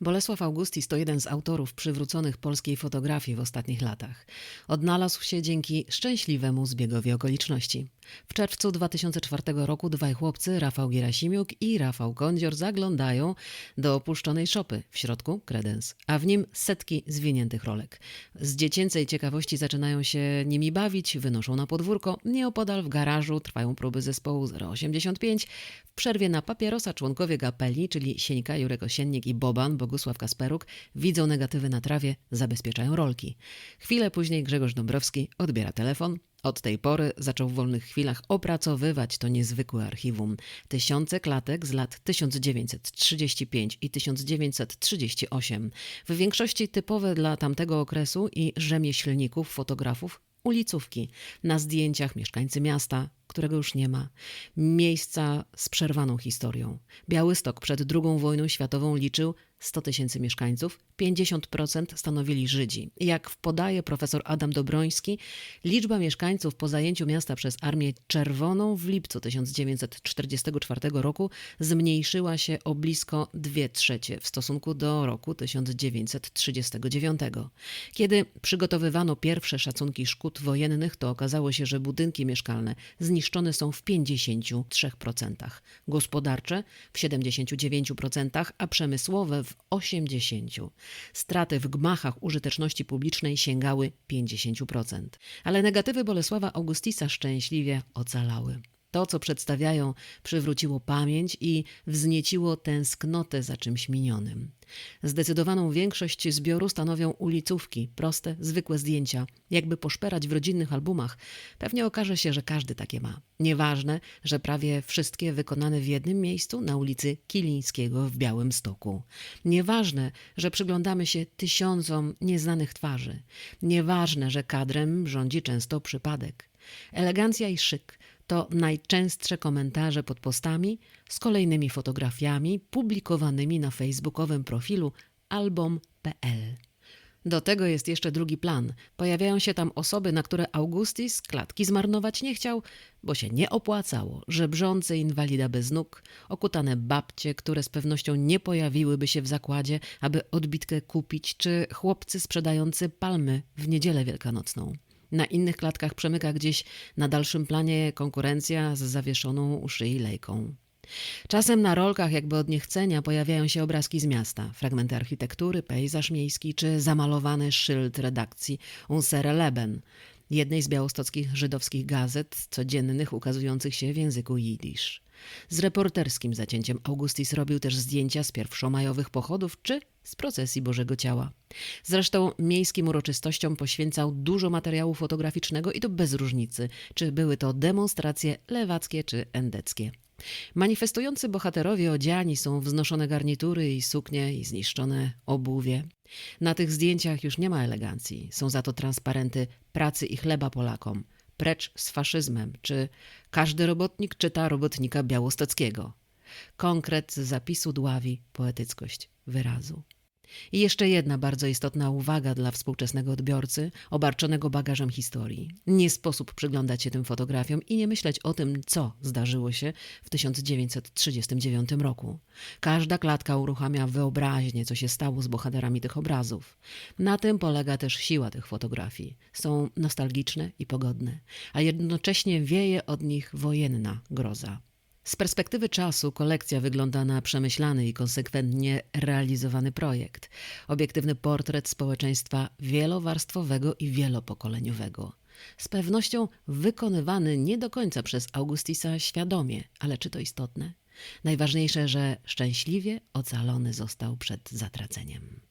Bolesław Augustis to jeden z autorów przywróconych polskiej fotografii w ostatnich latach. Odnalazł się dzięki szczęśliwemu zbiegowi okoliczności. W czerwcu 2004 roku dwaj chłopcy, Rafał Gierasimiuk i Rafał Kądzior, zaglądają do opuszczonej szopy. W środku kredens, a w nim setki zwiniętych rolek. Z dziecięcej ciekawości zaczynają się nimi bawić, wynoszą na podwórko. Nieopodal w garażu trwają próby zespołu 085. W przerwie na papierosa członkowie Gapeli, czyli Sieńka, Jurek Osiennik i Boban, Bogusław Kasperuk, widzą negatywy na trawie, zabezpieczają rolki. Chwilę później Grzegorz Dąbrowski odbiera telefon. Od tej pory zaczął w wolnych chwilach opracowywać to niezwykłe archiwum. Tysiące klatek z lat 1935 i 1938, w większości typowe dla tamtego okresu i rzemieślników, fotografów, ulicówki. Na zdjęciach mieszkańcy miasta, którego już nie ma. Miejsca z przerwaną historią. Białystok przed II wojną światową liczył 100 tysięcy mieszkańców, 50% stanowili Żydzi. Jak podaje profesor Adam Dobroński, liczba mieszkańców po zajęciu miasta przez Armię Czerwoną w lipcu 1944 roku zmniejszyła się o blisko 2 trzecie w stosunku do roku 1939. Kiedy przygotowywano pierwsze szacunki szkód wojennych, to okazało się, że budynki mieszkalne zniszczone są w 53%, gospodarcze w 79%, a przemysłowe w 80%. Straty w gmachach użyteczności publicznej sięgały 50%. Ale negatywy Bolesława Augustisa szczęśliwie ocalały. To, co przedstawiają, przywróciło pamięć i wznieciło tęsknotę za czymś minionym. Zdecydowaną większość zbioru stanowią ulicówki, proste, zwykłe zdjęcia. Jakby poszperać w rodzinnych albumach, pewnie okaże się, że każdy takie ma. Nieważne, że prawie wszystkie wykonane w jednym miejscu na ulicy Kilińskiego w Białym Stoku. Nieważne, że przyglądamy się tysiącom nieznanych twarzy. Nieważne, że kadrem rządzi często przypadek. Elegancja i szyk to najczęstsze komentarze pod postami z kolejnymi fotografiami publikowanymi na facebookowym profilu album.pl. Do tego jest jeszcze drugi plan. Pojawiają się tam osoby, na które Augustis klatki zmarnować nie chciał, bo się nie opłacało. Żebrzący inwalida bez nóg, okutane babcie, które z pewnością nie pojawiłyby się w zakładzie, aby odbitkę kupić, czy chłopcy sprzedający palmy w niedzielę wielkanocną. Na innych klatkach przemyka gdzieś na dalszym planie konkurencja z zawieszoną u szyi lejką. Czasem na rolkach, jakby od niechcenia, pojawiają się obrazki z miasta, fragmenty architektury, pejzaż miejski czy zamalowany szyld redakcji Unsere Leben, jednej z białostockich żydowskich gazet codziennych ukazujących się w języku jidysz. Z reporterskim zacięciem Augustis robił też zdjęcia z pierwszomajowych pochodów czy z procesji Bożego Ciała. Zresztą miejskim uroczystościom poświęcał dużo materiału fotograficznego i to bez różnicy, czy były to demonstracje lewackie czy endeckie. Manifestujący bohaterowie odziani są wznoszone garnitury i suknie i zniszczone obuwie. Na tych zdjęciach już nie ma elegancji, są za to transparenty pracy i chleba Polakom, precz z faszyzmem, czy każdy robotnik czyta robotnika białostockiego. Konkret zapisu dławi poetyckość wyrazu. I jeszcze jedna bardzo istotna uwaga dla współczesnego odbiorcy, obarczonego bagażem historii. Nie sposób przyglądać się tym fotografiom i nie myśleć o tym, co zdarzyło się w 1939 roku. Każda klatka uruchamia wyobraźnię, co się stało z bohaterami tych obrazów. Na tym polega też siła tych fotografii. Są nostalgiczne i pogodne, a jednocześnie wieje od nich wojenna groza. Z perspektywy czasu kolekcja wygląda na przemyślany i konsekwentnie realizowany projekt. Obiektywny portret społeczeństwa wielowarstwowego i wielopokoleniowego. Z pewnością wykonywany nie do końca przez Augustisa świadomie, ale czy to istotne? Najważniejsze, że szczęśliwie ocalony został przed zatraceniem.